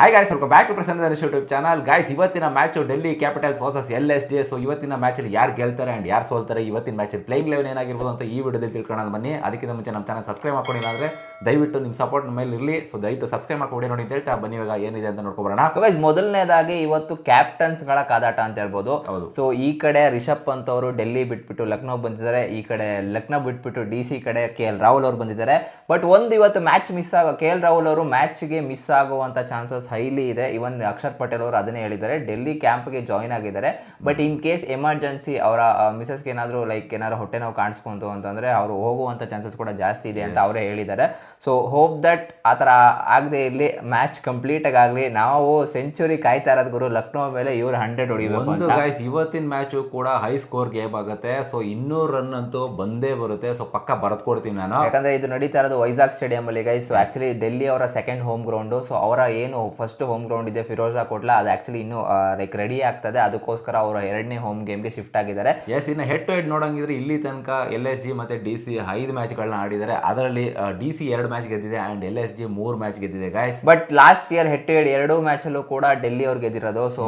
Hi guys ಸ್ವಲ್ಪ back to Prasanna YouTube channel guys ಇವತ್ತಿನ match Delhi Capitals versus L S G so ಇವತ್ತಿನ ಮ್ಯಾಚಲ್ಲಿ ಯಾರು ಗೆಲ್ತಾರೆ ಆ್ಯಂಡ್ ಯಾರು ಸೋಲ್ತಾರೆ ಇವತ್ತಿನ ಮ್ಯಾಚಲ್ಲಿ ಪ್ಲೇಯಿಂಗ್ ಲೆವೆನ್ ಏನಾಗಿರ್ಬೋದು ಅಂತ ಈ ವಿಡಿಯೋದಲ್ಲಿ ತಿಳ್ಕೊಳ್ಳೋಣ ಬನ್ನಿ. ಅದಕ್ಕಿಂತ ಮುಂಚೆ ನಮ್ಮ ಚಾನಲ್ ಸಬ್ಸ್ಕ್ರೈಬ್ ಮಾಡ್ಕೊಂಡಿಲ್ಲ ಅಂದರೆ ದಯವಿಟ್ಟು ನಿಮ್ಮ ಸಪೋರ್ಟ್ ಮೇಲೆ ಇರಲಿ. ಸೊ ದಯವಿಟ್ಟು ಸಬ್ಸ್ಕ್ರೈಬ್ ಮಾಡ್ಕೊಂಡು ನೋಡಿ ಅಂತ ಹೇಳ್ತಾ ಬನ್ನಿ. ಇವಾಗ ಏನಿದೆ ಅಂತ ನೋಡ್ಕೊಬರೋಣ ಸೊ ಗೈಸ್ ಮೊದಲನೇದಾಗಿ ಇವತ್ತು ಕ್ಯಾಪ್ಟನ್ಸ್ಗಳ ಕಾದಾಟ ಅಂತ ಹೇಳ್ಬೋದು. ಹೌದು. ಸೊ ಈ ಕಡೆ ರಿಷಬ್ ಪಂತ್ ಅವರು ಡೆಲ್ಲಿ ಬಿಟ್ಬಿಟ್ಟು ಲಕ್ನೋ ಬಂದಿದ್ದಾರೆ. ಈ ಕಡೆ ಲಕ್ನೋ ಬಿಟ್ಬಿಟ್ಟು ಡಿ ಸಿ ಕಡೆ ಕೆ ಎಲ್ ರಾಹುಲ್ ಅವರು ಬಂದಿದ್ದಾರೆ. ಬಟ್ ಒಂದು ಇವತ್ತು ಮ್ಯಾಚ್ ಮಿಸ್ ಆಗೋ ಕೆ ಎಲ್ ರಾಹುಲ್ ಅವರು ಮ್ಯಾಚ್ಗೆ ಮಿಸ್ ಆಗುವಂಥ ಚಾನ್ಸಸ್ ಹೈಲಿ ಇದೆ. ಇವನ್ ಅಕ್ಷರ್ ಪಟೇಲ್ ಅವರು ಅದನ್ನೇ ಹೇಳಿದ್ದಾರೆ. ಡೆಲ್ಲಿ ಕ್ಯಾಂಪ್ಗೆ ಜಾಯಿನ್ ಆಗಿದ್ದಾರೆ. ಬಟ್ ಇನ್ ಕೇಸ್ ಎಮರ್ಜೆನ್ಸಿ ಅವರ ಮಿಸಸ್ಗೆ ಏನಾದರೂ ಲೈಕ್ ಏನಾದರೂ ಹೊಟ್ಟೆ ನೋವು ಕಾಣಿಸ್ಕೊಂತು ಅಂತಂದ್ರೆ ಅವರು ಹೋಗುವಂಥ ಚಾನ್ಸಸ್ ಕೂಡ ಜಾಸ್ತಿ ಇದೆ ಅಂತ ಅವರೇ ಹೇಳಿದ್ದಾರೆ. ಸೊ ಹೋಪ್ ದಟ್ ಆ ಥರ ಆಗದೆ ಇರಲಿ. ಮ್ಯಾಚ್ ಕಂಪ್ಲೀಟ್ ಆಗಲಿ. ನಾವು ಸೆಂಚುರಿ ಕಾಯ್ತಾ ಇರೋದು ಗುರು ಲಕ್ನೋ ಮೇಲೆ ಇವರು ಹಂಡ್ರೆಡ್ ಹೊಡಿಬೇಕು ಅಂತ. ಇವತ್ತಿನ ಮ್ಯಾಚು ಕೂಡ ಹೈ ಸ್ಕೋರ್ ಗೇಮ್ ಆಗುತ್ತೆ. ಸೊ ಇನ್ನೂರು ರನ್ ಅಂತೂ ಬಂದೇ ಬರುತ್ತೆ. ಸೊ ಪಕ್ಕ ಬರೆದ್ಕೊಡ್ತೀನಿ ನಾನು. ಯಾಕಂದ್ರೆ ಇದು ನಡೀತಾ ಇರೋದು ವೈಜಾಗ್ ಸ್ಟೇಡಿಯಂ ಅಲ್ಲಿ ಗೈಸ್ ಸೊ ಆಕ್ಚುಲಿ ಡೆಲ್ಲಿ ಅವರ ಸೆಕೆಂಡ್ ಹೋಮ್ ಗ್ರೌಂಡು ಸೊ ಅವರ ಏನು ಫಸ್ಟ್ ಹೋಮ್ ಗ್ರೌಂಡ್ ಇದೆ ಫಿರೋಜಾ ಕೋಟ್ಲಾ ಅದು ಆಕ್ಚುಲಿ ಇನ್ನೂ ಲೈಕ್ ರೆಡಿ ಆಗ್ತದೆ. ಅದಕ್ಕೋಸ್ಕರ ಅವರು ಎರಡನೇ ಹೋಮ್ ಗೇಮ್ಗೆ ಶಿಫ್ಟ್ ಆಗಿದ್ದಾರೆ. ಎಸ್ ಇನ್ನು ಹೆಡ್ ಟು ಹೆಡ್ ನೋಡಂಗಿದ್ರೆ ಇಲ್ಲಿ ತನಕ ಎಲ್ ಎಸ್ ಜಿ ಮತ್ತೆ ಡಿ ಸಿ ಐದು ಮ್ಯಾಚ್ಗಳನ್ನ ಆಡಿದ್ದಾರೆ. ಅದರಲ್ಲಿ ಡಿ ಸಿ ಎರಡು ಮ್ಯಾಚ್ ಗೆದ್ದಿದೆ ಅಂಡ್ ಎಲ್ ಎಸ್ ಜಿ ಮೂರು ಮ್ಯಾಚ್ ಗೆದ್ದಿದೆ guys but last year head to head ಎರಡೂ ಮ್ಯಾಚಲ್ಲೂ ಕೂಡ ಡೆಲ್ಲಿ ಅವ್ರು ಗೆದ್ದಿರೋದು. ಸೊ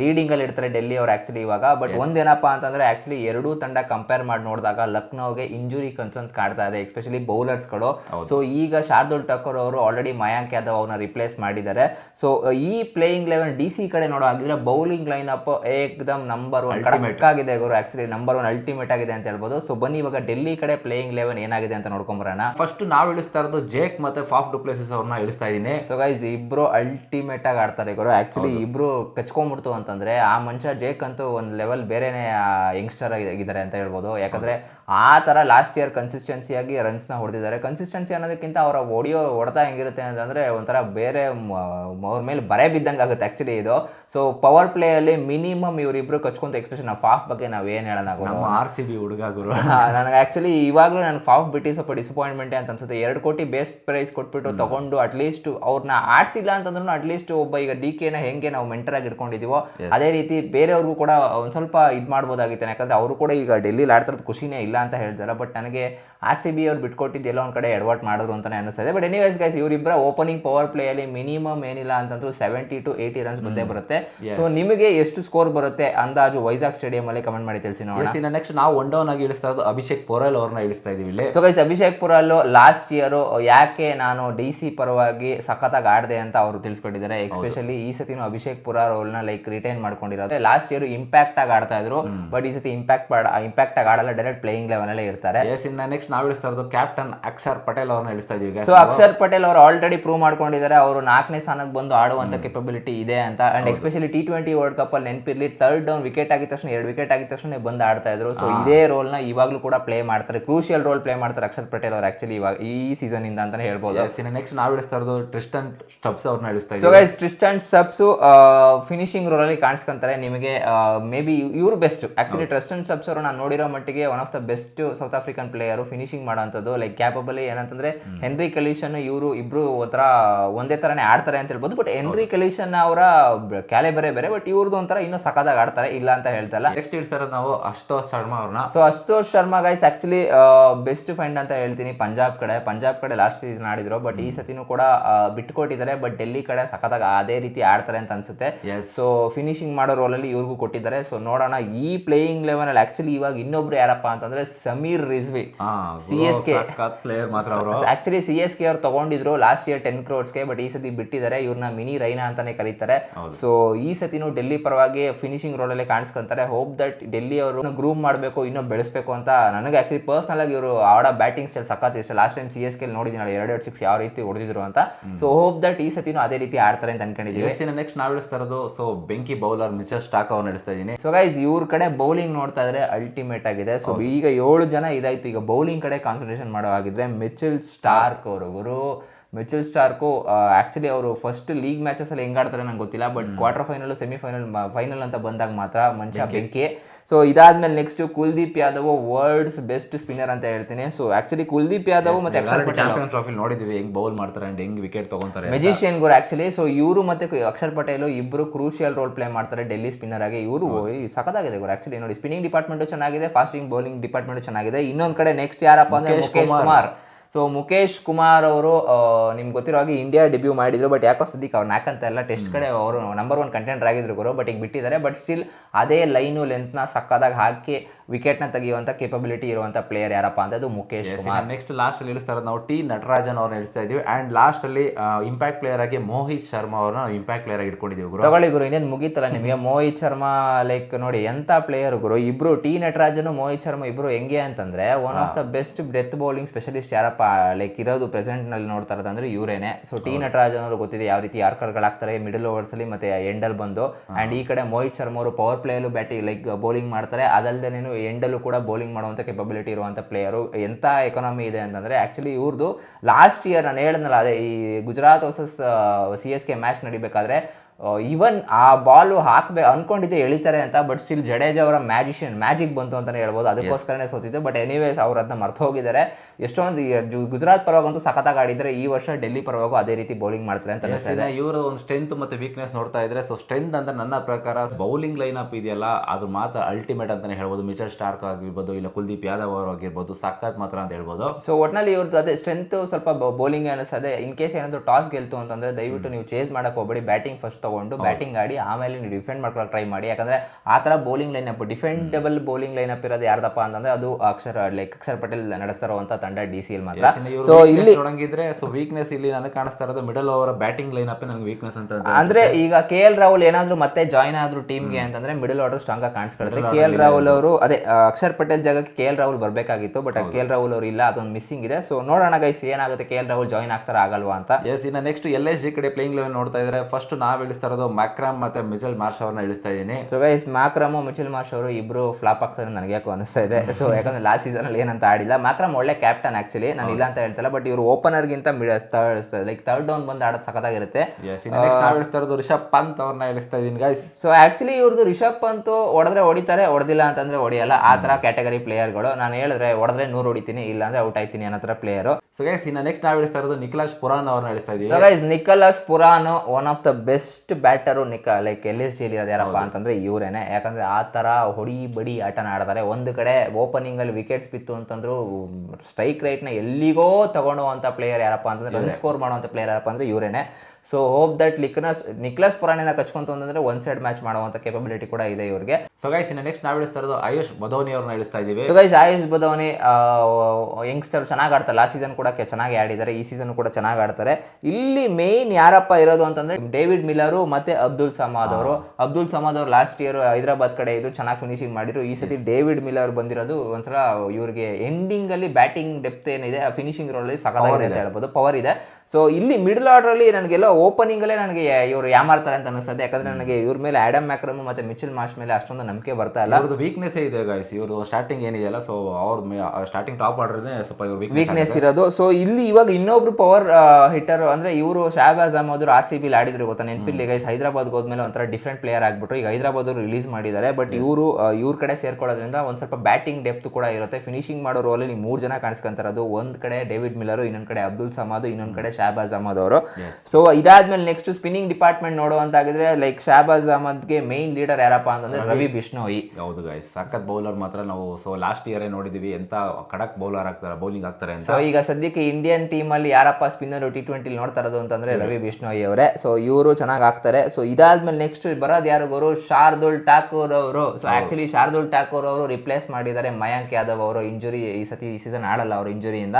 ಲೀಡಿಂಗಲ್ಲಿ ಇರ್ತಾರೆ ಡೆಲ್ಲಿ ಅವ್ರು ಆಕ್ಚುಲಿ ಇವಾಗ. ಬಟ್ ಒಂದೇನಪ್ಪ ಅಂತಂದ್ರೆ ಆಕ್ಚುಲಿ ಎರಡೂ ತಂಡ ಕಂಪೇರ್ ಮಾಡಿ ನೋಡಿದಾಗ ಲಕ್ನೋಗೆ ಇಂಜುರಿ ಕನ್ಸರ್ನ್ಸ್ ಕಾಡ್ತಾ ಇದೆ ಎಸ್ಪೆಷಲಿ ಬೌಲರ್ಸ್ಗಳು ಸೊ ಈಗ ಶಾರ್ದುಲ್ ಠಾಕೂರ್ ಅವರು ಆಲ್ರೆಡಿ ಮಯಾಂಕ್ ಯಾದವ್ ಅವ್ರನ್ನ ರಿಪ್ಲೇಸ್ ಮಾಡಿದ್ದಾರೆ. ಸೊ ಈ ಪ್ಲೇಯಿಂಗ್ ಲೆವೆನ್ ಡಿ ಸಿ ಕಡೆ ನೋಡೋ ಆಗಿದ್ರೆ ಬೌಲಿಂಗ್ ಲೈನ್ ಅಪ್ ಏಕ್ದಮ್ ನಂಬರ್ ಒನ್ ಆಗಿದೆ ಗುರು. ಆಕ್ಚುಲಿ ನಂಬರ್ ಒನ್ ಅಲ್ಟಿಮೇಟ್ ಆಗಿದೆ ಅಂತ ಹೇಳ್ಬೋದು. ಸೊ ಬನ್ನಿ ಇವಾಗ ಡೆಲ್ಲಿ ಕಡೆ ಪ್ಲೇಯಿಂಗ್ ಲೆವೆನ್ ಏನಾಗಿದೆ ಅಂತ ನೋಡ್ಕೊಂಬರೋಣ. ಫಸ್ಟ್ ನಾವು ಇಳಿಸ್ತಾ ಇರೋದು ಜೇಕ್ ಮತ್ತೆ ಫಾಫ್ ಡುಪ್ಲೇಸಸ್ ಅವ್ರನ್ನ ಇಳಿಸ್ತಾ ಇದ್ದೀನಿ ಸೊ ಗೈಸ್ ಇಬ್ರು ಅಲ್ಟಿಮೇಟ್ ಆಗಿ ಆಡ್ತಾರೆ ಗುರು. ಆಕ್ಚುಲಿ ಇಬ್ರು ಕಚ್ಕೊಂಡ್ಬಿಡ್ತು ಅಂತಂದ್ರೆ ಆ ಮನುಷ್ಯ ಜೇಕ್ ಅಂತೂ ಒಂದು ಲೆವೆಲ್ ಬೇರೆನೆ ಯಂಗ್ಸ್ಟರ್ ಆಗಿದ್ದಾರೆ ಅಂತ ಹೇಳ್ಬೋದು. ಯಾಕಂದ್ರೆ ಆ ತರ ಲಾಸ್ಟ್ ಇಯರ್ ಕನ್ಸಿಸ್ಟೆನ್ಸಿಯಾಗಿ ರನ್ಸ್ನ ಹೊಡೆದಿದ್ದಾರೆ. ಕನ್ಸಿಸ್ಟೆನ್ಸಿ ಅನ್ನೋದಕ್ಕಿಂತ ಅವರ ಓಡಿಯೋ ಹೊಡೆತ ಹೆಂಗಿರುತ್ತೆ ಅಂತಂದ್ರೆ ಒಂಥರ ಬೇರೆ ಅವ್ರ ಮೇಲೆ ಬರೆ ಬಿದ್ದಂಗೆ ಆಗುತ್ತೆ ಆ್ಯಕ್ಚುಲಿ ಇದು. ಸೊ ಪವರ್ ಪ್ಲೇಯಲ್ಲಿ ಮಿನಿಮಮ್ ಇವರಿಬ್ರು ಕಚ್ಕೊಂತ ಎಕ್ಸ್ಪ್ರೆಷನ್ ಫಾಫ್ ಬಗ್ಗೆ ನಾವು ಏನು ಹೇಳೋಣ ಆರ್ ಸಿ ಬಿ ಹುಡುಗ ಗುರು. ನನಗೆ ಆ್ಯಕ್ಚುಲಿ ಇವಾಗಲೂ ನನಗೆ ಫಾಫ್ ಬಿಟ್ಟು ಸ್ವಲ್ಪ ಡಿಸಪಾಯಿಂಟ್ಮೆಂಟೇ ಅಂತ ಅನ್ಸುತ್ತೆ. ಎರಡು ಕೋಟಿ ಬೇಸ್ ಪ್ರೈಸ್ ಕೊಟ್ಬಿಟ್ಟು ತೊಗೊಂಡು ಅಟ್ಲೀಸ್ಟ್ ಅವ್ರನ್ನ ಆಡ್ಸಿಲ್ಲ ಅಂತಂದ್ರೂ ಅಟ್ಲೀಸ್ಟ್ ಒಬ್ಬ ಈಗ ಡಿ ಕೆನ ಹೆಂಗೆ ನಾವು ಮೆಂಟರ್ ಆಗಿ ಇಟ್ಕೊಂಡಿದ್ದೀವೋ ಅದೇ ರೀತಿ ಬೇರೆಯವ್ರಿಗೂ ಕೂಡ ಒಂದು ಸ್ವಲ್ಪ ಇದು ಮಾಡ್ಬೋದಾಗಿತ್ತು ಯಾಕಂದ್ರೆ ಅವರು ಕೂಡ ಈಗ ಡೆಲ್ಲಿಲಿ ಆಡ್ತಿರೋದು ಖುಷಿನೇ ಇಲ್ಲ ಅಂತ ಹೇಳ್ತಾರೆ. ಬಟ್ ನನಗೆ ಆರ್ ಸಿ ಬಿ ಅವ್ರು ಬಿಟ್ಕೊಟ್ಟಿದ್ದು ಎಲ್ಲೋ ಒಂದು ಕಡೆ ಎಡ್ವರ್ಟ್ ಮಾಡಿದ್ರು ಅಂತಾನೆ ಅನಿಸ್ತದೆ ಬಟ್ ಎನಿವೈಸ್ ಗೈಸ್ ಇವರಿಬ್ಬರ ಓಪನಿಂಗ್ ಪವರ್ ಪ್ಲೇ ಅಲ್ಲಿ ಮಿನಿಮಮ್ ಏನಿಲ್ಲ ಅಂತಂದ್ರೂ ಸೆವೆಂಟಿ ಟು ಏಯ್ಟಿ ರನ್ಸ್ ಬಂದೇ ಬರುತ್ತೆ. ಸೊ ನಿಮಗೆ ಎಷ್ಟು ಸ್ಕೋರ್ ಬರುತ್ತೆ ಅಂದಾಜು ವೈಜಾಗ್ ಸ್ಟೇಡಿಯಂ ಅಲ್ಲಿ ಕಮೆಂಟ್ ಮಾಡಿ ತಿಳಿಸಿ ನೋಡಿ ನೆಕ್ಸ್ಟ್ ನಾವು ಒನ್ ಡೌನ್ ಆಗಿ ಇಳಿಸ್ತಾ ಇರೋದು ಅಭಿಷೇಕ್ ಪೋರಲ್ ಅವ್ರನ್ನ ಇಳಿಸ್ತಾ ಇದೀವಿ so guys Abhishek Porel last year ಯಾಕೆ ನಾನು ಡಿ ಸಿ ಪರವಾಗಿ ಸಖತ್ತಾಗಿ ಆಡದೆ ಅಂತ ಅವರು ತಿಳಿಸ್ಕೊಟ್ಟಿದ್ದಾರೆ ಎಸ್ಪೆಷಲಿ ಈ ಸತಿನೂ ಅಭಿಷೇಕ್ ಪುರ ರೋಲ್ನ ಲೈಕ್ ರಿಟೈನ್ ಮಾಡ್ಕೊಂಡಿರೋದು. ಲಾಸ್ಟ್ ಇಯರ್ ಇಂಪ್ಯಾಕ್ಟ್ ಆಗಿ ಆಡ್ತಾ ಇದ್ರು ಬಟ್ ಈ ಸತಿ ಇಂಪ್ಯಾಕ್ಟ್ ಇಂಪ್ಯಾಕ್ಟ್ ಆಗಿ ಆಡಲ್ಲ ಡೈರೆಕ್ಟ್ ಪ್ಲೇಯಿಂಗ್ ಲೆವೆಲ್ ಅಲ್ಲೇ ಇರ್ತಾರೆ. ನೆಕ್ಸ್ಟ್ ನಾವು ಇಳಿಸ್ತಾ ಇರೋದು ಕ್ಯಾಪ್ಟನ್ ಅಕ್ಷರ್ ಪಟೇಲ್ ಅವ್ರನ್ನ ಇಳಿಸ್ತಾ ಇದೀವಿ. ಸೊ ಅಕ್ಷರ್ ಪಟೇಲ್ ಅವರು ಆಲ್ರೆಡಿ ಪ್ರೂವ್ ಮಾಡ್ಕೊಂಡಿದ್ದಾರೆ ಅವರು ನಾಲ್ಕನೇ ಸ್ಥಾನಕ್ಕೆ ಬಂದು ಆಡುವಂತ ಕೆಪಬಿಲಿಟಿ ಇದೆ ಅಂತ. And especially T twenty world cup ಅಲ್ಲಿ ನೆನಪಿರ್ಲಿ ಥರ್ಡ್ ಡೌನ್ ವಿಕೆಟ್ ಆಗಿದ ತಕ್ಷಣ ಎರಡು ವಿಕೆಟ್ ಆಗಿದ ತಕ್ಷಣ ಬಂದು ಆಡ್ತಾ ಇದ್ರು. ಸೊ ಇದೇ ರೋಲ್ನ ಇವಾಗಲೂ ಕೂಡ ಪ್ಲೇ ಮಾಡ್ತಾರೆ. ಕ್ರೂಷಿಯಲ್ ರೋಲ್ ಪ್ಲೇ ಮಾಡ್ತಾರೆ ಅಕ್ಷರ್ ಪಟೇಲ್ ಅವರು ಆಕ್ಚುಲಿ ಇವಾಗ ಈ ಸೀಸನ್ ಇಂದ ಅಂತಾನೆ ಹೇಳ್ಬೋದು. ನೆಕ್ಸ್ಟ್ ನಾವು ಇಳಿಸ್ತಾ ಇರೋದು ಟ್ರಿಸ್ಟನ್ ಸ್ಟಬ್ಸ್ ಅವ್ರನ್ನ ಇಳಿಸ್ತಾ so guys Tristan Stubbs finishing ರೋಲಲ್ಲಿ ಕಾಣಿಸ್ಕೊಂತಾರೆ. ನಿಮಗೆ ಮೇ ಬಿ ಇವರು ಬೆಸ್ಟ್ ಆಕ್ಚುಲಿ ಟ್ರಿಸ್ಟನ್ ಸಬ್ಸ್ ಅವರು ನಾನು ನೋಡಿರೋ ಮಟ್ಟಿಗೆ one of the best South African player finishing ಮಾಡೋಂಥದ್ದು like capable ಏನಂತಂದ್ರೆ ಹೆನ್ರಿ ಕಲೀಶನ್ ಇವರು ಇಬ್ರು ಒಂಥರ ಒಂದೇ ತರನೇ ಆಡ್ತಾರೆ ಅಂತ ಹೇಳ್ಬೋದು ಬಟ್ ಹೆನ್ರಿ ಕಲೀಶನ್ ಅವರ ಕ್ಯಾಲೆ ಬೇರೆ ಬೇರೆ ಬಟ್ ಇವ್ರದ್ದು ಒಂಥರ ಇನ್ನೂ ಸಖತ್ತಾಗಿ ಆಡ್ತಾರೆ ಇಲ್ಲ ಅಂತ ಹೇಳ್ತಲ್ಲ. ನೆಕ್ಸ್ಟ್ ಇಡ್ತಾರೆ ಇರೋದು ನಾವು ಅಶುತೋಷ್ ಶರ್ಮಾ ಅವ್ರನ್ನ. So Ashutosh Sharma guys actually best friend ಅಂತ ಹೇಳ್ತೀನಿ ಪಂಜಾಬ್ ಕಡೆ. ಪಂಜಾಬ್ ಕಡೆ ಲಾಸ್ಟ್ ಸೀಸನ್ ಆಡಿದ್ರು ಬಟ್ ಈ ಸತಿನೂ ಕೂಡ ಬಿಟ್ಕೊಟ್ಟಿದ್ದಾರೆ ಬಟ್ ಡೆಲ್ಲಿ ಕಡೆ ಸಖತ್ತಾಗಿ ಅದೇ ರೀತಿ ಆಡ್ತಾರೆ ಅಂತ ಅನ್ಸುತ್ತೆ. ಸೊ ಫಿನಿಶಿಂಗ್ ಮಾಡೋ ರೋಲಲ್ಲಿ ಇವ್ರಿಗೂ ಕೊಟ್ಟಿದ್ದಾರೆ. ಸೊ ನೋಡೋಣ ಈ ಪ್ಲೇಯಿಂಗ್ ಲೆವೆನ್ ಅಲ್ಲಿ ಆಕ್ಚುಲಿ ಇವಾಗ ಇನ್ನೊಬ್ರು ಯಾರಪ್ಪ ಅಂತಂದ್ರೆ Sameer Rizvi. C S K player ಮಾತ್ರ ಅವರು. ಆಕ್ಚುಲಿ ಸಿ ಎಸ್ ಕೆ ಅವ್ರು ತಗೊಂಡಿದ್ರು ಲಾಸ್ಟ್ ಇಯರ್ ಟೆನ್ ಕ್ರೋರ್ಸ್ಗೆ ಬಟ್ ಈ ಸತಿ ಬಿಟ್ಟಿದ್ದಾರೆ. ಇವ್ರನ್ನ ಮಿನಿ ರೈನಾ ಅಂತಾನೆ ಕರೀತಾರೆ. ಸೊ ಈ ಸತಿನೂ ಡೆಲ್ಲಿ ಪರವಾಗಿ ಫಿನಿಶಿಂಗ್ ರೋಲಲ್ಲಿ ಕಾಣಿಸ್ಕೊಂತಾರೆ. ಹೋಪ್ ದಟ್ ಡೆಲ್ಲಿ ಅವರು ಗ್ರೂಮ್ ಮಾಡಬೇಕು ಇನ್ನೂ ಬೆಳೆಸಬೇಕು ಅಂತ ನನಗೆ ಆಕ್ಚುಲಿ ಪರ್ಸನಲ್ ಆಗಿ ಇವರು ಆಡ ಬ್ಯಾಟಿಂಗ್ ಸ್ಟೈಲ್ ಸಖತ್ ಇಷ್ಟ. Last time C S K ನೋಡಿದ್ದೀನಿ ಎರಡು ಎರಡು ಸಿಕ್ಸ್ ಯಾವ ರೀತಿ ಹೊಡೆದಿದ್ರು ಅಂತ. ಸೊ ಹೋಪ್ ದಟ್ ಈ ಸತಿನೂ ಅದೇ ರೀತಿ ಆಡ್ತಾರೆ ಅಂತ ಅನ್ಕೊಂಡಿದ್ದೀವಿ ನೆಕ್ಸ್ಟ್ ನಾವು ಇಳಿಸ್ತಾ ಇರೋದು ಸೊ ಬೆಂಕಿ ಬೌಲರ್ ಮಿಚರ್ ಸ್ಟಾಕ್ ಅವ್ರು ನಡೆಸ್ತಾ ಇದ್ದೀನಿ. ಸೊ ಗೈಸ್ ಇವ್ರ ಕಡೆ ಬೌಲಿಂಗ್ ನೋಡ್ತಾ ಇದ್ರೆ ಅಲ್ಟಿಮೇಟ್ ಆಗಿದೆ. ಸೊ ಈಗ ಏಳು ಜನ ಇದಾಯ್ತು. ಈಗ ಬೌಲಿಂಗ್ ಕಡೆ ಕಾನ್ಸಂಟ್ರೇಷನ್ ಮಾಡೋ ಹಾಗಿದ್ರೆ ಮಿಚಿಲ್ ಸ್ಟಾರ್ಕ್ ಅವರು ಮಿಚಲ್ ಸ್ಟಾರ್ಕು ಆ್ಯಕ್ಚುಲಿ ಅವರು ಫಸ್ಟ್ ಲೀಗ್ ಮ್ಯಾಚಸ್ ಅಲ್ಲಿ ಹೆಂಗ್ ಆಡ್ತಾರೆ ನಂಗೆ ಗೊತ್ತಿಲ್ಲ but quarter final semifinal final ಅಂತ ಬಂದಾಗ ಮಾತ್ರ ಮನುಷ್ಯ ಬೆಂಕಿ. ಸೊ ಇದಾದ್ಮೇಲೆ next Kuldeep Yadav world's best spinner ಅಂತ ಹೇಳ್ತೀನಿ. ಸೊ ಆಕ್ಚುಲಿ ಕುಲ್ದೀಪ್ ಯಾದವ್ ಮತ್ತೆ ಅಕ್ಷರ್ ಪಟೇಲ್ ಚಾಂಪಿಯನ್ ಟ್ರೋಫಿ ನೋಡಿದೀವಿ ಹೆಂಗ್ ಬೌಲ್ ಮಾಡ್ತಾರೆ ಅಂಡ್ ಹೆಂಗ್ ವಿಕೆಟ್ ತಗೊಂತಾರೆ ಮೆಜಿಷಿಯನ್ ಗುರು ಆಕ್ಚುಲಿ ಸೊ ಇವರು ಮತ್ತೆ ಅಕ್ಷರ್ ಪಟೇಲ್ ಇಬ್ಬರು ಕ್ರೂಷಿಯಲ್ ರೋಲ್ ಪ್ಲೇ ಮಾಡ್ತಾರೆ ಡೆಲ್ಲಿ ಸ್ಪಿನ್ನರ್ ಆಗಿ. ಇವರು ಸಖತ್ತಾಗಿದೆ ಗುರು ಆಕ್ಚುಲಿ ನೋಡಿ. ಸ್ಪಿನ್ನಿಂಗ್ ಡಿಪಾರ್ಟ್ಮೆಂಟ್ ಚೆನ್ನಾಗಿದೆ ಫಾಸ್ಟಿಂಗ್ ಬೌಲಿಂಗ್ ಡಿಪಾರ್ಟ್ಮೆಂಟ್ ಚೆನ್ನಾಗಿದೆ. ಇನ್ನೊಂದ್ ಕಡೆ ನೆಕ್ಸ್ಟ್ ಯಾರಪ್ಪ ಅಂದ್ರೆ ಮುಖೇಶ್ ಕುಮಾರ್. ಸೊ ಮುಖೇಶ್ ಕುಮಾರ್ ಅವರು ನಿಮ್ಗೆ ಗೊತ್ತಿರೋ ಹಾಗೆ ಇಂಡಿಯಾ ಡೆಬ್ಯೂ ಮಾಡಿದ್ರು ಬಟ್ ಯಾಕೋ ಸದ್ಯಕ್ಕೆ ಅವ್ರು ಯಾಕಂತ ಎಲ್ಲ ಟೆಸ್ಟ್ ಕಡೆ ಅವರು ನಂಬರ್ ಒನ್ ಕಂಟೆಂಟರ್ ಆಗಿದ್ರು ಗುರು ಬಟ್ ಈಗ ಬಿಟ್ಟಿದ್ದಾರೆ ಬಟ್ ಸ್ಟಿಲ್ ಅದೇ ಲೈನು ಲೆಂತ್ನ ಸಕ್ಕದಾಗ ಹಾಕಿ ವಿಕೆಟ್ನ ತೆಗೆಯುವಂಥ ಕೇಪಬಿಲಿಟಿ ಇರುವಂಥ ಪ್ಲೇಯರ್ ಯಾರಪ್ಪ ಅಂತ ಅದು ಮುಖೇಶ್ ಕುಮಾರ್ ನೆಕ್ಸ್ಟ್ ಲಾಸ್ಟಲ್ಲಿ ಇಳಿಸ್ತಾರೆ ನಾವು ಟಿ ನಟರಾಜನ್ ಅವ್ರನ್ನ ಇಳಿಸ್ತಾ ಇದ್ದೀವಿ. ಆ್ಯಂಡ್ ಲಾಸ್ಟಲ್ಲಿ ಇಂಪ್ಯಾಕ್ಟ್ ಪ್ಲೇಯರ್ ಆಗಿ ಮೋಹಿತ್ ಶರ್ಮಾ ಅವ್ರನ್ನ ಇಂಪ್ಯಾಕ್ಟ್ ಪ್ಲೇಯರ್ ಆಗಿ ಇಟ್ಕೊಂಡಿದ್ದೀವಿ ಗುರು. ತಗೊಳ್ಳಿ ಗುರು ಇನ್ನೇನು ಮುಗೀತಲ್ಲ ನಿಮಗೆ? ಮೋಹಿತ್ ಶರ್ಮಾ ಲೈಕ್ ನೋಡಿ ಎಂಥ ಪ್ಲೇಯರ್ ಗುರು ಇಬ್ಬರು ಟಿ ನಟರಾಜನು ಮೋಹಿತ್ ಶರ್ಮಾ ಇಬ್ಬರು ಹೆಂಗೆ ಅಂತಂದರೆ one of the best death bowling specialist ಯಾರಪ್ಪ ಲೈಕ್ ಇರೋದು ಪ್ರೆಸೆಂಟ್ನಲ್ಲಿ ನೋಡ್ತಾ ಇರೋದಂದ್ರೆ ಇವರೇನೆ. ಸೊ ಟಿ ನಟರಾಜ್ ಅವರು ಗೊತ್ತಿದೆ ಯಾವ ರೀತಿ ಯಾರ್ಕರ್ಗಳಾಗ್ತಾರೆ ಮಿಡಲ್ ಓವರ್ಸ್ ಅಲ್ಲಿ ಮತ್ತೆ ಎಂಡಲ್ ಬಂದು. ಅಂಡ್ ಈ ಕಡೆ ಮೋಹಿತ್ ಶರ್ಮ ಅವರು ಪವರ್ ಪ್ಲೇಯಲ್ಲೂ ಬ್ಯಾಟಿಂಗ್ ಲೈಕ್ ಬೌಲಿಂಗ್ ಮಾಡ್ತಾರೆ. ಅದಲ್ಲದೇನು ಎಂಡಲ್ಲೂ ಕೂಡ ಬೌಲಿಂಗ್ ಮಾಡುವಂಥ ಕೆಪಬಿಲಿಟಿ ಇರುವಂಥ ಪ್ಲೇಯರು ಎಂಥ ಎಕಾನಮಿ ಇದೆ ಅಂತಂದ್ರೆ ಆಕ್ಚುಲಿ ಇವ್ರದ್ದು ಲಾಸ್ಟ್ ಇಯರ್ ನಾನು ಹೇಳಿದ್ನಲ್ಲ ಅದೇ ಈ Gujarat versus C S K match ನಡಿಬೇಕಾದ್ರೆ even ಆ ಬಾಲು ಹಾಕ್ಬೇಕು ಅನ್ಕೊಂಡಿದ್ದೆ ಎಳಿತಾರೆ ಅಂತ ಬಟ್ ಸ್ಟಿಲ್ ಜಡೇಜಾ ಅವರ ಮ್ಯಾಜಿಷಿಯನ್ ಮ್ಯಾಜಿಕ್ ಬಂತು ಅಂತಾನೆ ಹೇಳ್ಬೋದು. ಅದಕ್ಕೋಸ್ಕರನೇ ಸೋತಿದ್ದೆ. ಬಟ್ ಎನಿವೇಸ್ ಅವ್ರು ಅದನ್ನ ಮರ್ತು ಹೋಗಿದ್ದಾರೆ. ಎಷ್ಟೊಂದು ಗುಜರಾತ್ ಪರವಾಗಂತೂ ಸಖತ್ತಾಗಿ ಆಡಿದ್ರೆ ಈ ವರ್ಷ ಡೆಲ್ಲಿ ಪರವಾಗೂ ಅದೇ ರೀತಿ ಬೌಲಿಂಗ್ ಮಾಡ್ತಾರೆ ಅಂತ ಅನಿಸ್ತಾ ಇವರು ಇವರ ಒಂದು ಸ್ಟ್ರೆಂತ್ ಮತ್ತೆ ವೀಕ್ನೆಸ್ ನೋಡ್ತಾ ಇದ್ರೆ ಸೊ ಸ್ಟ್ರೆಂತ್ ಅಂತ ನನ್ನ ಪ್ರಕಾರ ಬೌಲಿಂಗ್ ಲೈನ್ ಅಪ್ ಇದೆಯಲ್ಲ ಅದು ಮಾತ್ರ ಅಲ್ಟಿಮೇಟ್ ಅಂತಾನೆ ಹೇಳ್ಬೋದು. ಮಿಚಲ್ ಸ್ಟಾರ್ಕ್ ಆಗಿರ್ಬೋದು ಇಲ್ಲ ಕುಲ್ದೀಪ್ ಯಾದವ್ ಅವರು ಆಗಿರ್ಬೋದು ಸಖತ್ ಮಾತ್ರ ಅಂತ ಹೇಳ್ಬೋದು. ಸೊ ಒಟ್ನಲ್ಲಿ ಇವ್ರದ್ದು ಅದೇ ಸ್ಟ್ರೆಂತ್ ಸ್ವಲ್ಪ ಬೌಲಿಂಗ್ ಅನಿಸ್ತದೆ ಇನ್ ಕೇಸ್ ಏನಾದ್ರು ಟಾಸ್ ಗೆಲ್ತು ಅಂತಂದ್ರೆ ದಯವಿಟ್ಟು ನೀವು ಚೇಸ್ ಮಾಡಕ್ಕೆ ಹೋಗ್ಬೇಡಿ. ಬ್ಯಾಟಿಂಗ್ ಫಸ್ಟ್ ತಗೊಂಡು ಬ್ಯಾಟಿಂಗ್ ಆಡಿ ಆಮೇಲೆ ನೀವು ಡಿಫೆಂಡ್ ಮಾಡ್ಕೊಳಕ್ ಟ್ರೈ ಮಾಡಿ. ಯಾಕಂದ್ರೆ ಆ ಥರ bowling line up defendable bowling line up ಇರೋದು ಯಾರ್ದಪ್ಪ ಅಂತಂದ್ರೆ ಅದು ಅಕ್ಷರ್ ಲೈಕ್ ಅಕ್ಷರ್ ಪಟೇಲ್ ನಡೆಸ್ತಾ ಇರುವಂಥ ತಂಡ ಡಿ ಸಿ ಎಲ್ ಮಾತ್ರ. ಸೊ ಇಲ್ಲಿ ನೋಡಂಗಿದ್ರೆ ಸೊ ವೀಕ್ನೆಸ್ ಇಲ್ಲಿ ನನಗೆ ಕಾಣಿಸ್ತಾ ಇರೋದು middle over batting line up ನನಗೆ ವೀಕ್ನೆಸ್ ಅಂತ. ಅಂದ್ರೆ ಈಗ ಕೆ ಎಲ್ ರಾಹುಲ್ ಏನಾದ್ರೂ ಮತ್ತೆ ಜಾಯ್ನ್ ಆದ್ರು ಟೀಮ್ಗೆ ಅಂತಂದ್ರೆ ಮಿಡಲ್ ಆರ್ಡರ್ ಸ್ಟ್ರಾಂಗ್ ಆಗಿ ಕಾಣಿಸ್ಕೊಳುತ್ತೆ ಕೆ ಎಲ್ ರಾಹುಲ್ ಅವರು ಅದೇ ಅಕ್ಷರ್ ಪಟೇಲ್ ಜಾಗಕ್ಕೆ ಕೆ ಎಲ್ ರಾಹುಲ್ ಬರಬೇಕಾಗಿತ್ತು ಬಟ್ ಕೆ ಎಲ್ ರಾಹುಲ್ ಅವರು ಇಲ್ಲ ಅದೊಂದು ಮಿಸ್ಸಿಂಗ್ ಇದೆ. ಸೊ ನೋಡೋಣ ಗೈಸ್ ಏನಾಗುತ್ತೆ ಕೆ ಎಲ್ ರಾಹುಲ್ ಜಾಯ್ನ್ ಆಗ್ತಾರ ಆಗಲ್ವಾ ಅಂತ. ಎಸ್ ಇನ್ನು ನೆಕ್ಸ್ಟ್ ಎಲ್ ಎಸ್ ಜಿ ಕಡೆ ಪ್ಲೇಯಿಂಗ್ ಲೆವೆನ್ ನೋಡ್ತಾ ಇದ್ರೆ ಫಸ್ಟ್ ನಾವ್ ಇಳಿಸ್ತಾ ಇರೋದು ಮ್ಯಾಕ್ರಾಮ್ ಮತ್ತೆ ಮಿಚಲ್ ಮಾರ್ಷ್ ಅವ್ರನ್ನ ಇಳಿಸ್ತಾ ಇದ್ದೀನಿ so guys Markram Mitchell Marsh ಅವರು ಇಬ್ರು ಫ್ಲಾಪ್ ಆಗ್ತಾರೆ ನನಗೆ ಯಾಕೋ ಅನಿಸ್ತಾ ಇದೆ. ಸೊ ಯಾಕಂದ್ರೆ ಲಾಸ್ಟ್ ಸೀಸನ್ ಅಲ್ಲಿ ಏನಂತ ಆಡಿಲ್ಲ. ಮಾಕ್ರಮ್ ಒಳ್ಳೆ ಕ್ಯಾಪ್ಟನ್ ಆಕ್ಚುಲಿ ನಾನು ಇಲ್ಲ ಅಂತ ಹೇಳ್ತಲ್ಲ ಬಟ್ ಇವರು ಓಪನರ್ಗಿಂತ ಲೈಕ್ ಥರ್ಡ್ ಡೌನ್ ಬಂದು ಆಡೋದು ಸಖತ್ತಾಗಿರುತ್ತೆ. ನಾವ್ ಇಳಿಸ್ತಾ ಇರೋದು ರಿಷಬ್ ಪಂತ್ ಅವ್ರನ್ನ ಇಳಿಸ್ತಾ ಇದ್ದೀನಿ ಗೈಸ್ ಸೊ ಆಕ್ಚುಲಿ ಇವ್ರದ್ದು ರಿಷಬ್ ಪಂತ್ ಹೊಡೆದ್ರೆ ಹೊಡಿತಾರೆ ಹೊಡೆದಿಲ್ಲ ಅಂತಂದ್ರೆ ಹೊಡಿಯಲ್ಲ. ಆ ಥರ ಕ್ಯಾಟಗರಿ ಪ್ಲೇಯರ್ಗಳು ನಾನು ಹೇಳಿದ್ರೆ ಹೊಡೆದ್ರೆ ನೂರು ಹೊಡಿತೀನಿ ಇಲ್ಲ ಅಂದ್ರೆ ಔಟ್ ಆಯ್ತೀನಿ ಅನ್ನೋ ಥರ ಪ್ಲೇಯರು ಸೊ ಗೈಸ್ ಇನ್ನು ನೆಕ್ಸ್ಟ್ ನಾವು ಹೇಳ್ತಾ ಇರೋದು ನಿಖಲಾಸ್ ಪುರಾನ್ ಅವ್ರನ್ನ ಇದ್ದೀವಿ ಸೊ ಇದ್ದೀವಿ guys Nicholas Pooran one of the best batter ನಿಕ like L S ಜಿಲಿ ಯಾರಪ್ಪ ಅಂತಂದ್ರೆ ಇವರೇನೆ. ಯಾಕಂದ್ರೆ ಆ ತರ ಹೊಡಿ ಬಡಿ ಆಟನ ಆಡ್ತಾರೆ. ಒಂದು ಕಡೆ ಓಪನಿಂಗ್ ಅಲ್ಲಿ ವಿಕೆಟ್ಸ್ ಬಿತ್ತು ಅಂತಂದ್ರು ಸ್ಟ್ರೈಕ್ನ ಎಲ್ಲಿಗೋ ತಗೊಳ್ಳುವಂಥ ಪ್ಲೇಯರ್ ಯಾರಪ್ಪ ಅಂತಂದ್ರೆ ರನ್ ಸ್ಕೋರ್ ಮಾಡುವಂತ ಪ್ಲೇಯರ್ ಯಾರಪ್ಪ ಅಂದ್ರೆ ಇವರೇನೆ. ಸೊ ಹೋಪ್ ದಟ್ ಲಿಕ್ನಸ್ ನಿಕ್ಲಸ್ ಪುರಾಣಿನ ಕಚ್ಕೊಂತ ಅಂತಂದ್ರೆ ಒನ್ ಸೈಡ್ ಮ್ಯಾಚ್ ಮಾಡುವಂತ ಕೆಪಬಿಲಿಟಿ ಕೂಡ ಇದೆ ಇವರಿಗೆ. ಸೊ ಗೈಸ್ ಇನ್ನು ನೆಕ್ಸ್ಟ್ ನಾವು ಇಳಿಸ್ತಾ ಇರೋದು ಆಯುಷ್ ಬದೋನಿ ಅವ್ರನ್ನ ಇಳಿಸ್ತಾ ಇದ್ದೀವಿ so guys Ayush Badoni youngster ಚೆನ್ನಾಗಿ ಆಡ್ತಾರೆ. ಲಾಸ್ಟ್ ಸೀಸನ್ ಕೂಡ ಚೆನ್ನಾಗಿ ಆಡಿದ್ದಾರೆ ಈ ಸೀಸನ್ ಕೂಡ ಚೆನ್ನಾಗಿ ಆಡ್ತಾರೆ. ಇಲ್ಲಿ ಮೇನ್ ಯಾರಪ್ಪ ಇರೋದು ಅಂತಂದ್ರೆ ಡೇವಿಡ್ ಮಿಲ್ಲರು ಮತ್ತೆ ಅಬ್ದುಲ್ ಸಮಾದ್ ಅವರು. ಅಬ್ದುಲ್ ಸಮಾದ್ ಅವರು ಲಾಸ್ಟ್ ಇಯರ್ ಹೈದರಾಬಾದ್ ಕಡೆ ಇದು ಚೆನ್ನಾಗಿ ಫಿನಿಶಿಂಗ್ ಮಾಡಿದ್ರು. ಈ ಸತಿ ಡೇವಿಡ್ ಮಿಲ್ಲರ್ ಬಂದಿರೋದು ಒಂಥರ ಇವರಿಗೆ ಎಂಡಿಂಗ್ ಅಲ್ಲಿ ಬ್ಯಾಟಿಂಗ್ ಡೆಪ್ತ್ ಏನಿದೆ ಆ ಫಿನಿಶಿಂಗ್ ರೋಲ್ ಅಲ್ಲಿ ಸಖತ್ತಾಗಿದೆ ಅಂತ ಹೇಳ್ಬೋದು. ಪವರ್ ಇದೆ. ಸೊ ಇಲ್ಲಿ ಮಿಡಲ್ ಆರ್ಡರ್ ಅಲ್ಲಿ ನನಗೆಲ್ಲ ಓಪನಿಂಗ್ ಅಲ್ಲೇ ನನಗೆ ಇವರು ಯಾಮಾರ್ತಾರೆ ಅಂತ ಅನಿಸ್ತದೆ ಯಾಕಂದ್ರೆ ನನಗೆ ಇವ್ರ ಮೇಲೆ ಆಡಮ್ ಮ್ಯಾಕ್ರಮ್ ಮತ್ತೆ ಮಿಚಿಲ್ ಮಾರ್ಷ್ ಮೇಲೆ ಅಷ್ಟೊಂದು ನಂಬಿಕೆ ಬರ್ತಾ ಇಲ್ಲ. ಅವ್ರದ್ದು ವೀಕ್ನೆಸ್ ಇದೆ ಗಾಯ್ಸ್ ಇವರು ಸ್ಟಾರ್ಟಿಂಗ್ ಏನಿದೆಯಲ್ಲ ಸೊ ಅವ್ರ ಸ್ಟಾರ್ಟಿಂಗ್ ಟಾಪ್ ಆರ್ಡರ್ ಸ್ವಲ್ಪ ವೀಕ್ನೆಸ್ ವೀಕ್ನೆಸ್ ಇರೋದು. ಸೊ ಇಲ್ಲಿ ಇವಾಗ ಇನ್ನೊಬ್ರು ಪವರ್ ಹಿಟ್ಟರ್ ಅಂದ್ರೆ ಇವರು ಶಾಹಬಾಜ್ ಅಹಮದ್ ಆರ್ ಸಿ ಬಿಲ್ ಆಡಿದ್ರು ಗೊತ್ತಾ? ನೆನಪಿಲ್ಲಿ ಗೈಸ್ ಹೈದರಾಬಾದ್ ಹೋದ್ಮೇಲೆ ಒಂಥರ ಡಿಫ್ರೆಂಟ್ ಪ್ಲೇಯರ್ ಆಗಿಬಿಟ್ರು. ಈಗ ಹೈದರಾಬಾದ್ ಅವರು ರಿಲೀಸ್ ಮಾಡಿದ್ದಾರೆ ಬಟ್ ಇವರು ಇವ್ರ ಕಡೆ ಸೇರ್ಕೊಳ್ಳೋದ್ರಿಂದ ಒಂದು ಸ್ವಲ್ಪ ಬ್ಯಾಟಿಂಗ್ ಡೆಪ್ತ್ ಕೂಡ ಇರುತ್ತೆ. ಫಿನಿಶಿಂಗ್ ಮಾಡೋ ರೋಲ್ ನೀವು ಮೂರು ಜನ ಕಾಣಿಸ್ಕೊಂತಾರದು ಒಂದ್ ಕಡೆ ಡೇವಿಡ್ ಮಿಲ್ಲರು ಇನ್ನೊಂದು ಕಡೆ ಅಬ್ದುಲ್ ಸಮಾದ್ ಇನ್ನೊಂದು ಕಡೆ ಶಾಹಬಾಜ್ ಅಹಮದ್ ಅವರು. ಸೊ ಇದಾದ್ಮೇಲೆ ನೆಕ್ಸ್ಟ್ ಸ್ಪಿನ್ನಿಂಗ್ ಡಿಪಾರ್ಟ್ಮೆಂಟ್ ನೋಡುವಂತಾಗಿದ್ರೆ ಲೈಕ್ ಶಾಹಬಾಜ್ ಅಹಮದ್ಗೆ ಮೈನ್ ಲೀಡರ್ ಯಾರಪ್ಪ ಅಂತಂದ್ರೆ ರವಿ ಬಿಷ್ಣೋಯಿ. ಹೌದು ಗೈಸ್ ಸಖತ್ ಬೌಲರ್ ಮಾತ್ರ ನಾವು ಸೊ ಲಾಸ್ಟ್ ಇಯರ್ ನೋಡಿದೀವಿ ಎಂತ ಕಡಕ್ ಬೌಲರ್ ಆಗ್ತಾರೆ ಬೌಲಿಂಗ್ ಆಗ್ತಾರೆ ಸೊ ಈಗ ಸದ್ಯಕ್ಕೆ ಇಂಡಿಯನ್ ಟೀಮ್ ಅಲ್ಲಿ ಯಾರಪ್ಪ ಸ್ಪಿನ್ನರ್ ಟಿ ಟ್ವೆಂಟಿ ನೋಡ್ತಾ ಇರೋದು ಅಂತಂದ್ರೆ ರವಿ ಬಿಷ್ಣೋಯಿ ಅವರೇ. ಸೊ ಇವರು ಚೆನ್ನಾಗಿ ಆಗ್ತಾರೆ. ಸೊ ಇದಾದ್ಮೇಲೆ ನೆಕ್ಸ್ಟ್ ಬರೋದು ಯಾರು ಗುರು? ಶಾರ್ದುಲ್ ಠಾಕೂರ್ ಅವರು. ಸೊ ಆಕ್ಚುಲಿ ಶಾರ್ದುಲ್ ಠಾಕೂರ್ ಅವರು ರಿಪ್ಲೇಸ್ ಮಾಡಿದ್ದಾರೆ ಮಯಾಂಕ್ ಯಾದವ್ ಅವರು. ಇಂಜುರಿ ಈ ಸತಿ ಈ ಸೀಸನ್ ಆಡಲ್ಲ ಅವರು ಇಂಜುರಿಯಿಂದ.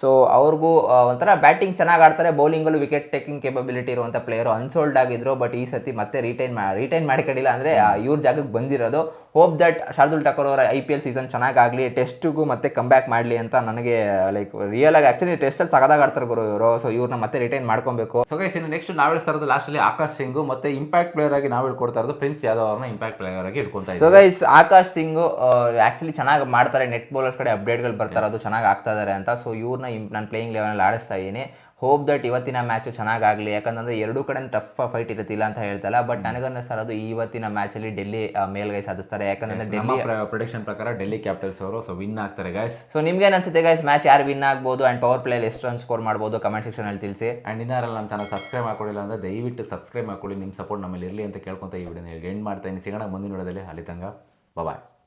ಸೊ ಅವ್ರಿಗೂ ಒಂಥರ ಬ್ಯಾಟಿಂಗ್ ಚೆನ್ನಾಗಿ ಆಡ್ತಾರೆ ಬೌಲಿಂಗಲ್ಲೂ ವಿಕೆಟ್ ಟೇಕಿಂಗ್ ಕೇಪಬಿಲಿಟಿ ಇರುವಂಥ ಪ್ಲೇಯರು ಅನ್ಸೋಲ್ಡ್ ಆಗಿದ್ರು ಬಟ್ ಈ ಸತಿ ಮತ್ತೆ ರಿಟೈನ್ ರಿಟೈನ್ ಮಾಡ್ಕೊಂಡಿಲ್ಲ ಅಂದ್ರೆ ಇವ್ರ ಜಾಗಕ್ಕೆ ಬಂದಿರೋದು. ಹೋಪ್ ದಟ್ ಶಾರ್ದುಲ್ ಠಾಕೂರ್ ಅವರ ಐ ಪಿ ಎಲ್ ಸೀಸನ್ ಚೆನ್ನಾಗಾಗಲಿ ಟೆಸ್ಟಿಗೂ ಮತ್ತೆ ಕಮ್ ಬ್ಯಾಕ್ ಮಾಡಲಿ ಅಂತ ನನಗೆ ಲೈಕ್ ರಿಯಲ್ ಆಗಿ ಆ್ಯಕ್ಚುಲಿ ಟೆಸ್ಟಲ್ಲಿ ಸಗದಾಗ ಆಡ್ತಾರೆ ಗುರು ಇವರು. ಸೊ ಇವ್ರನ್ನ ಮತ್ತೆ ರಿಟೈನ್ ಮಾಡ್ಕೊಬೇಕು. ಸೊ ಗೈಸ್ ಇನ್ನು ನೆಕ್ಸ್ಟ್ ನಾವು ಇಳಿಸ್ತಾ ಲಾಸ್ಟಲ್ಲಿ ಆಕಾಶ್ ಸಿಂಗ್ ಮತ್ತೆ ಇಂಪ್ಯಾಕ್ಟ್ ಪ್ಲೇಯರ್ ಆಗಿ ನಾವು ಹೇಳ್ಕೊಡ್ತಾ ಇರೋದು ಪ್ರಿನ್ಸ್ ಯಾದವ್ ಅವ್ರನ್ನ ಇಂಪ್ಯಾಕ್ಟ್ ಪ್ಲೇಯರ್ ಆಗಿ ಇಟ್ಕೊಂತಾ so guys Akash Singh actually ಚೆನ್ನಾಗಿ ಮಾಡ್ತಾರೆ. ನೆಟ್ ಬೌಲರ್ಸ್ ಕಡೆ ಅಪ್ಡೇಟ್ಗಳು ಬರ್ತಾರೆ ಅದು ಚೆನ್ನಾಗಿ ಆಗ್ತಾ ಇದ್ದಾರೆ ಅಂತ. ಸೊ ಇವ್ರನ್ನ ನಾನು ಪ್ಲೇಯಿಂಗ್ ಲೆವೆನಲ್ಲಿ ಆಡಿಸ್ತಾ ಇದ್ದೀನಿ. ಹೋಪ್ ದಟ್ ಇವತ್ತಿನ ಮ್ಯಾಚು ಚೆನ್ನಾಗಾಗಲಿ. ಯಾಕಂತಂದ್ರೆ ಎರಡೂ ಕಡೆ ಟಫ್ ಫೈಟ್ ಇರುತ್ತಿಲ್ಲ ಅಂತ ಹೇಳ್ತಲ್ಲ ಬಟ್ ನನಗನ್ನಿಸ್ತಾ ಅದು ಇವತ್ತಿನ ಮ್ಯಾಚಲ್ಲಿ ಡೆಲ್ಲಿ ಮೇಲ್ಗೈ ಸಾಧಿಸ್ತಾರೆ. ಯಾಕಂದ್ರೆ ಡೆಲ್ಲಿ ಪ್ರೊಡಿಕ್ಷನ್ ಪ್ರಕಾರ ಡೆಲ್ಲಿ ಕ್ಯಾಪಿಟಲ್ಸ್ ಅವರು ಸೊ ವಿನ್ ಆಗ್ತಾರೆ ಗೈಸ್ ಸೊ ನಿಮ್ಗೆ ಅನ್ಸುತ್ತೆ ಗೈಸ್ ಮ್ಯಾಚ್ ಯಾರು ವಿನ್ ಆಗ್ಬೋದು ಆ್ಯಂಡ್ ಪವರ್ ಪ್ಲೇಯಲ್ಲಿ ಎಷ್ಟು ರನ್ ಸ್ಕೋರ್ ಮಾಡ್ಬೋದು ಕಮೆಂಟ್ ಸೆಕ್ಷನಲ್ಲಿ ತಿಳಿಸಿ. ಆ್ಯಂಡ್ ಇನ್ನಾರಲ್ಲ ನಮ್ಮ ಚಾನಲ್ ಸಬ್ಸ್ಕ್ರೈಬ್ ಮಾಡ್ಕೊಳ್ಳಿಲ್ಲ ಅಂದ್ರೆ ದಯವಿಟ್ಟು ಸಬ್ಸ್ಕ್ರೈಬ್ ಮಾಡ್ಕೊಳ್ಳಿ. ನಿಮ್ಮ ಸಪೋರ್ಟ್ ನಮ್ಮಲ್ಲಿ ಇರಲಿ ಅಂತ ಕೇಳ್ಕೊತಾ ಈ ವಿಡಿಯೋನ ಎಂಡ್ ಮಾಡ್ತಾ ಇದ್ದೀನಿ. ಸಿಗೋಣ ಮುಂದಿನ ವಿಡಿಯೋದಲ್ಲಿ ಅಲ್ಲಿ ತನಕ ಬಾಯ್